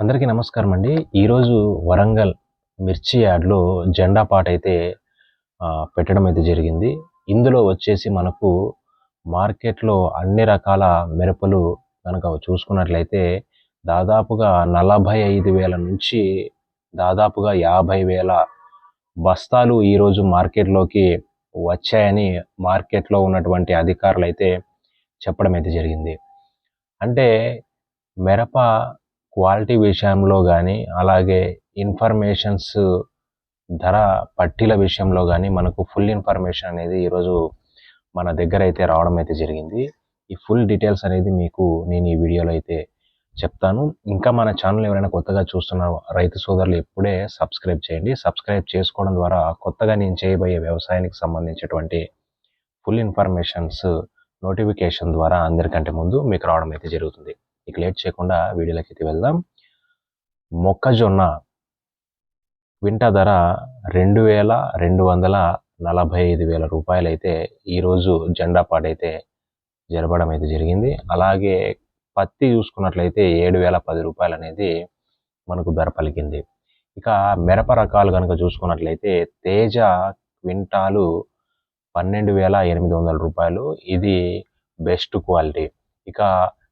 అందరికీ నమస్కారం అండి. ఈరోజు వరంగల్ మిర్చి యార్డ్లో జెండా పాట అయితే పెట్టడం అయితే జరిగింది. ఇందులో వచ్చేసి మనకు మార్కెట్లో అన్ని రకాల మిరపలు కనుక చూసుకున్నట్లయితే దాదాపుగా నలభై ఐదు వేల నుంచి దాదాపుగా యాభై వేల బస్తాలు ఈరోజు మార్కెట్లోకి వచ్చాయని మార్కెట్లో ఉన్నటువంటి అధికారులు అయితే చెప్పడం అయితే జరిగింది. అంటే మిరప క్వాలిటీ విషయంలో కానీ అలాగే ఇన్ఫర్మేషన్స్ ధర పట్టీల విషయంలో కానీ మనకు ఫుల్ ఇన్ఫర్మేషన్ అనేది ఈరోజు మన దగ్గర అయితే రావడం అయితే జరిగింది. ఈ ఫుల్ డీటెయిల్స్ అనేది మీకు నేను ఈ వీడియోలో అయితే చెప్తాను. ఇంకా మన ఛానల్ ఎవరైనా కొత్తగా చూస్తున్న రైతు సోదరులు ఇప్పుడే సబ్స్క్రైబ్ చేయండి. సబ్స్క్రైబ్ చేసుకోవడం ద్వారా కొత్తగా నేను చేయబోయే వ్యవసాయానికి సంబంధించినటువంటి ఫుల్ ఇన్ఫర్మేషన్స్ నోటిఫికేషన్ ద్వారా అందరికంటే ముందు మీకు రావడం అయితే జరుగుతుంది. ఇక లేట్ చేయకుండా వీడియోలోకి అయితే వెళ్దాం. మొక్కజొన్న క్వింటా ధర రెండు వేల రెండు వందల నలభై ఐదు వేల రూపాయలైతే ఈరోజు జెండా పాటైతే జరపడం అయితే జరిగింది. అలాగే పత్తి చూసుకున్నట్లయితే ఏడు వేల పది రూపాయలు అనేది మనకు ధర పలికింది. ఇక మిరప రకాలు కనుక చూసుకున్నట్లయితే తేజ క్వింటాలు పన్నెండు వేల ఎనిమిది వందల రూపాయలు. ఇది బెస్ట్ క్వాలిటీ. ఇక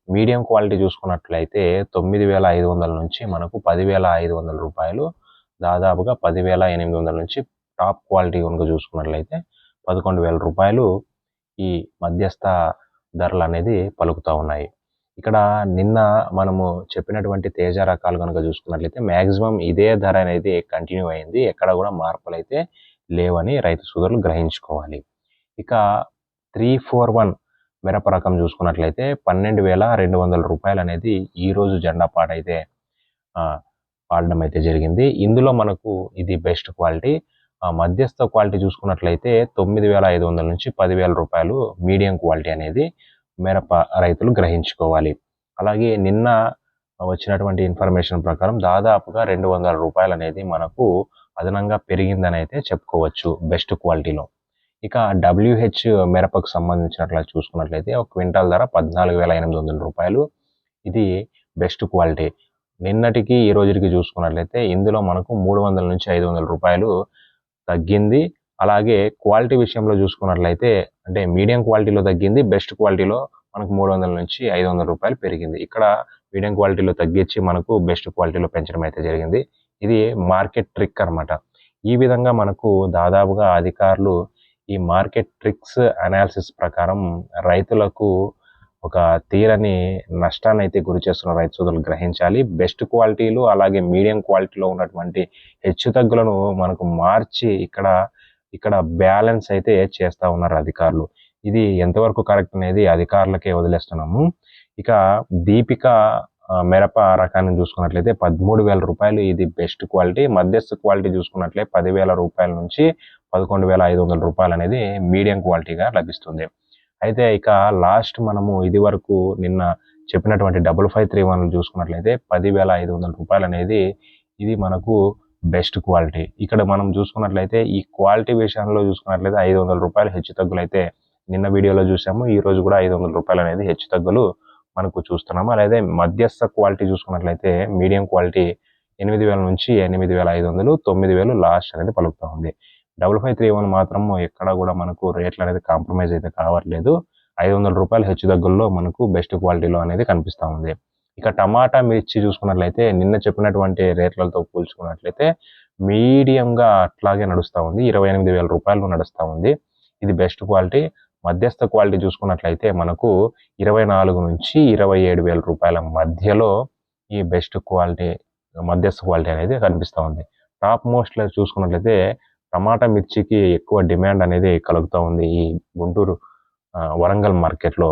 మీడియం క్వాలిటీ చూసుకున్నట్లయితే తొమ్మిది వేల ఐదు వందల నుంచి మనకు పదివేల ఐదు వందల రూపాయలు దాదాపుగా పదివేల ఎనిమిది వందల నుంచి టాప్ క్వాలిటీ కనుక చూసుకున్నట్లయితే పదకొండు వేల రూపాయలు ఈ మధ్యస్థ ధరలు అనేది పలుకుతూ ఉన్నాయి. ఇక్కడ నిన్న మనము చెప్పినటువంటి తేజ రకాలు కనుక చూసుకున్నట్లయితే మ్యాక్సిమం ఇదే ధర అనేది కంటిన్యూ అయింది. ఎక్కడ కూడా మార్పులు అయితే లేవని రైతు సోదరులు గ్రహించుకోవాలి. ఇక త్రీ ఫోర్ వన్ మిరప రకం చూసుకున్నట్లయితే పన్నెండు వేల రెండు వందల రూపాయలు అనేది ఈరోజు జెండా పాట అయితే పాడడం అయితే జరిగింది. ఇందులో మనకు ఇది బెస్ట్ క్వాలిటీ. మధ్యస్థ క్వాలిటీ చూసుకున్నట్లయితే తొమ్మిది వేల ఐదు వందల నుంచి పదివేల రూపాయలు మీడియం క్వాలిటీ అనేది మిరప రైతులు గ్రహించుకోవాలి. అలాగే నిన్న వచ్చినటువంటి ఇన్ఫర్మేషన్ ప్రకారం దాదాపుగా రెండు వందల రూపాయలు అనేది మనకు అదనంగా పెరిగిందని అయితే చెప్పుకోవచ్చు బెస్ట్ క్వాలిటీలో. ఇక డబ్ల్యూహెచ్ మిరపకు సంబంధించినట్లు చూసుకున్నట్లయితే ఒక క్వింటాల్ ధర పద్నాలుగు వేల ఎనిమిది వందల రూపాయలు. ఇది బెస్ట్ క్వాలిటీ. నిన్నటికి ఈ రోజుకి చూసుకున్నట్లయితే ఇందులో మనకు మూడు వందల నుంచి ఐదు వందల రూపాయలు తగ్గింది. అలాగే క్వాలిటీ విషయంలో చూసుకున్నట్లయితే అంటే మీడియం క్వాలిటీలో తగ్గింది బెస్ట్ క్వాలిటీలో మనకు మూడు వందల నుంచి ఐదు వందల రూపాయలు పెరిగింది. ఇక్కడ మీడియం క్వాలిటీలో తగ్గించి మనకు బెస్ట్ క్వాలిటీలో పెంచడం అయితే జరిగింది. ఇది మార్కెట్ ట్రిక్ అన్నమాట. ఈ విధంగా మనకు దాదాపుగా అధికారులు ఈ మార్కెట్ ట్రిక్స్ అనాలిసిస్ ప్రకారం రైతులకు ఒక తీరని నష్టాన్ని అయితే గురి చేస్తున్న రైతు సోదరులు గ్రహించాలి. బెస్ట్ క్వాలిటీలు అలాగే మీడియం క్వాలిటీలో ఉన్నటువంటి హెచ్చు తగ్గులను మనకు మార్చి ఇక్కడ ఇక్కడ బ్యాలెన్స్ అయితే చేస్తూ ఉన్నారు అధికారులు. ఇది ఎంతవరకు కరెక్ట్ అనేది అధికారులకే వదిలేస్తున్నాము. ఇక దీపిక మిరప రకాన్ని చూసుకున్నట్లయితే పదమూడు వేల రూపాయలు ఇది బెస్ట్ క్వాలిటీ. మధ్యస్థ క్వాలిటీ చూసుకున్నట్లయితే పదివేల రూపాయల నుంచి పదకొండు వేల ఐదు వందల రూపాయలు అనేది మీడియం క్వాలిటీగా లభిస్తుంది. అయితే ఇక లాస్ట్ మనము ఇది వరకు నిన్న చెప్పినటువంటి డబుల్ ఫైవ్ త్రీ వన్ చూసుకున్నట్లయితే పదివేల ఐదు వందల రూపాయలు అనేది ఇది మనకు బెస్ట్ క్వాలిటీ. ఇక్కడ మనం చూసుకున్నట్లయితే ఈ క్వాలిటీ విషయంలో చూసుకున్నట్లయితే ఐదు వందల రూపాయలు హెచ్చు తగ్గులు అయితే నిన్న వీడియోలో చూసాము. ఈ రోజు కూడా ఐదు వందల రూపాయలు అనేది హెచ్చు తగ్గులు మనకు చూస్తున్నాము. అలాగే మధ్యస్థ క్వాలిటీ చూసుకున్నట్లయితే మీడియం క్వాలిటీ ఎనిమిది వేల నుంచి ఎనిమిది వేల ఐదు వందలు తొమ్మిది వేలు లాస్ట్ అనేది పలుకుతూ ఉంది. డబుల్ ఫైవ్ త్రీ వన్ మాత్రం ఎక్కడ కూడా మనకు రేట్లు అనేది కాంప్రమైజ్ అయితే కావట్లేదు. ఐదు వందల రూపాయలు హెచ్చు తగ్గుల్లో మనకు బెస్ట్ క్వాలిటీలో అనేది కనిపిస్తూ ఉంది. ఇక టమాటా మిర్చి చూసుకున్నట్లయితే నిన్న చెప్పినటువంటి రేట్లతో పోల్చుకున్నట్లయితే మీడియంగా అట్లాగే నడుస్తూ ఉంది. ఇరవై ఎనిమిది వేల రూపాయలు నడుస్తూ ఉంది. ఇది బెస్ట్ క్వాలిటీ. మధ్యస్థ క్వాలిటీ చూసుకున్నట్లయితే మనకు ఇరవై నాలుగు నుంచి ఇరవై ఏడు వేల రూపాయల మధ్యలో ఈ బెస్ట్ క్వాలిటీ మధ్యస్థ క్వాలిటీ అనేది కనిపిస్తూ ఉంది. టాప్ మోస్ట్లో చూసుకున్నట్లయితే టమాటా మిర్చికి ఎక్కువ డిమాండ్ అనేది కలుగుతూ ఉంది ఈ గుంటూరు వరంగల్ మార్కెట్లో.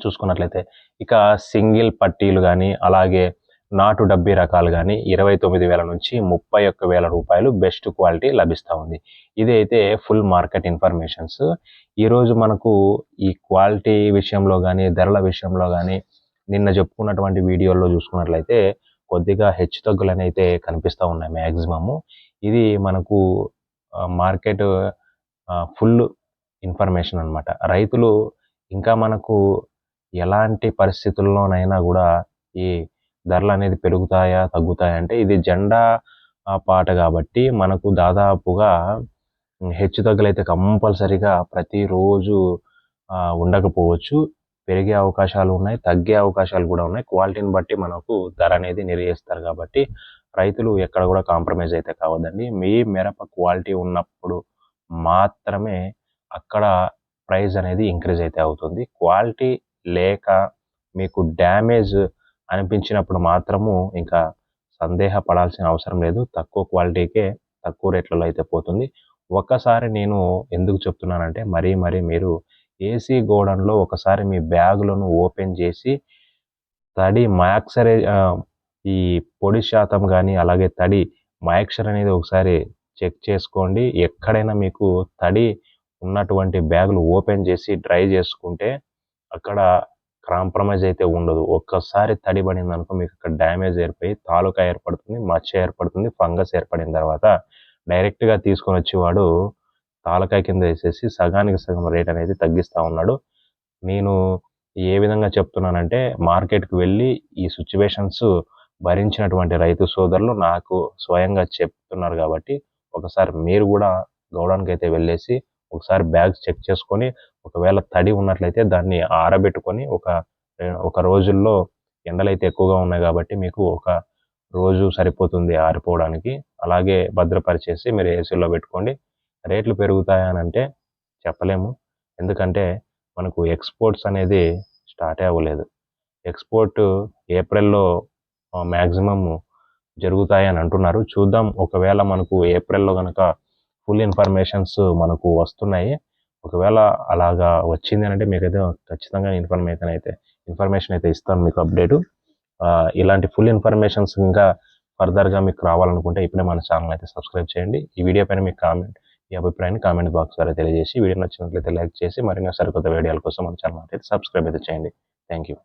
చూసుకున్నట్లయితే ఇక సింగిల్ పట్టీలు కానీ అలాగే నాటు డబ్బీ రకాలు కానీ ఇరవై తొమ్మిది వేల నుంచి ముప్పై ఒక్క వేల రూపాయలు బెస్ట్ క్వాలిటీ లభిస్తూ ఉంది. ఇది అయితే ఫుల్ మార్కెట్ ఇన్ఫర్మేషన్స్. ఈరోజు మనకు ఈ క్వాలిటీ విషయంలో కానీ ధరల విషయంలో కానీ నిన్న చెప్పుకున్నటువంటి వీడియోల్లో చూసుకున్నట్లయితే కొద్దిగా హెచ్చు తగ్గులనైతే అయితే కనిపిస్తూ ఉన్నాయి మ్యాక్సిమము ఇది మనకు మార్కెట్ ఫుల్ ఇన్ఫర్మేషన్ అన్నమాట. రైతులు ఇంకా మనకు ఎలాంటి పరిస్థితుల్లోనైనా కూడా ఈ ధరలు అనేది పెరుగుతాయా తగ్గుతాయా అంటే ఇది జెండా పాట కాబట్టి మనకు దాదాపుగా హెచ్చు తగ్గులైతే కంపల్సరిగా ప్రతిరోజు ఉండకపోవచ్చు. పెరిగే అవకాశాలు ఉన్నాయి తగ్గే అవకాశాలు కూడా ఉన్నాయి. క్వాలిటీని బట్టి మనకు ధర అనేది నిర్ణయిస్తారు కాబట్టి రైతులు ఎక్కడ కూడా కాంప్రమైజ్ అయితే కావద్దండి. మీ మిరప క్వాలిటీ ఉన్నప్పుడు మాత్రమే అక్కడ ప్రైస్ అనేది ఇంక్రీజ్ అయితే అవుతుంది. క్వాలిటీ లేక మీకు డ్యామేజ్ అనిపించినప్పుడు మాత్రము ఇంకా సందేహపడాల్సిన అవసరం లేదు. తక్కువ క్వాలిటీకే తక్కువ రేట్లలో అయితే పోతుంది. ఒక్కసారి నేను ఎందుకు చెప్తున్నానంటే మరీ మరీ మీరు ఏసీ గోడౌన్లో ఒకసారి మీ బ్యాగులను ఓపెన్ చేసి తడి మ్యాక్సరే ఈ పొడి శాతం కానీ అలాగే తడి మాయక్షర్ అనేది ఒకసారి చెక్ చేసుకోండి. ఎక్కడైనా మీకు తడి ఉన్నటువంటి బ్యాగులు ఓపెన్ చేసి డ్రై చేసుకుంటే అక్కడ కాంప్రమైజ్ అయితే ఉండదు. ఒక్కసారి తడి పడింది అనుకో మీకు అక్కడ డ్యామేజ్ ఏర్పడి తాలూకా ఏర్పడుతుంది మచ్చ ఏర్పడుతుంది ఫంగస్ ఏర్పడిన తర్వాత డైరెక్ట్గా తీసుకొని వచ్చేవాడు తాలూకా కింద వేసేసి సగానికి సగం రేట్ అనేది తగ్గిస్తూ ఉన్నాడు. నేను ఏ విధంగా చెప్తున్నానంటే మార్కెట్కి వెళ్ళి ఈ సిచ్యువేషన్స్ భరించినటువంటి రైతు సోదరులు నాకు స్వయంగా చెప్తున్నారు కాబట్టి ఒకసారి మీరు కూడా గౌడానికి అయితే వెళ్ళేసి ఒకసారి బ్యాగ్స్ చెక్ చేసుకొని ఒకవేళ తడి ఉన్నట్లయితే దాన్ని ఆరబెట్టుకొని ఒక ఒక రోజుల్లో ఎండలు అయితే ఎక్కువగా ఉన్నాయి కాబట్టి మీకు ఒక రోజు సరిపోతుంది ఆరిపోవడానికి. అలాగే భద్రపరిచేసి మీరు ఏసీలో పెట్టుకోండి. రేట్లు పెరుగుతాయని అంటే చెప్పలేము. ఎందుకంటే మనకు ఎక్స్పోర్ట్స్ అనేది స్టార్ట్ అవ్వలేదు. ఎక్స్పోర్ట్ ఏప్రిల్లో మ్యాక్సిమం జరుగుతాయని అంటున్నారు. చూద్దాం. ఒకవేళ మనకు ఏప్రిల్లో కనుక ఫుల్ ఇన్ఫర్మేషన్స్ మనకు వస్తున్నాయి. ఒకవేళ అలాగా వచ్చింది అని అంటే మీకైతే ఖచ్చితంగా ఇన్ఫర్మేషన్ అయితే ఇన్ఫర్మేషన్ అయితే ఇస్తాను మీకు అప్డేటు. ఇలాంటి ఫుల్ ఇన్ఫర్మేషన్స్ ఇంకా ఫర్దర్గా మీకు రావాలనుకుంటే ఇప్పుడే మన ఛానల్ అయితే సబ్స్క్రైబ్ చేయండి. ఈ వీడియో పైన మీకు కామెంట్ ఈ అభిప్రాయాన్ని కామెంట్ బాక్స్ ద్వారా తెలియజేసి వీడియో నచ్చినట్లయితే లైక్ చేసి మరిన్ని సరికొత్త వీడియోల కోసం మన ఛానల్ అయితే సబ్స్క్రైబ్ అయితే చేయండి. Thank you.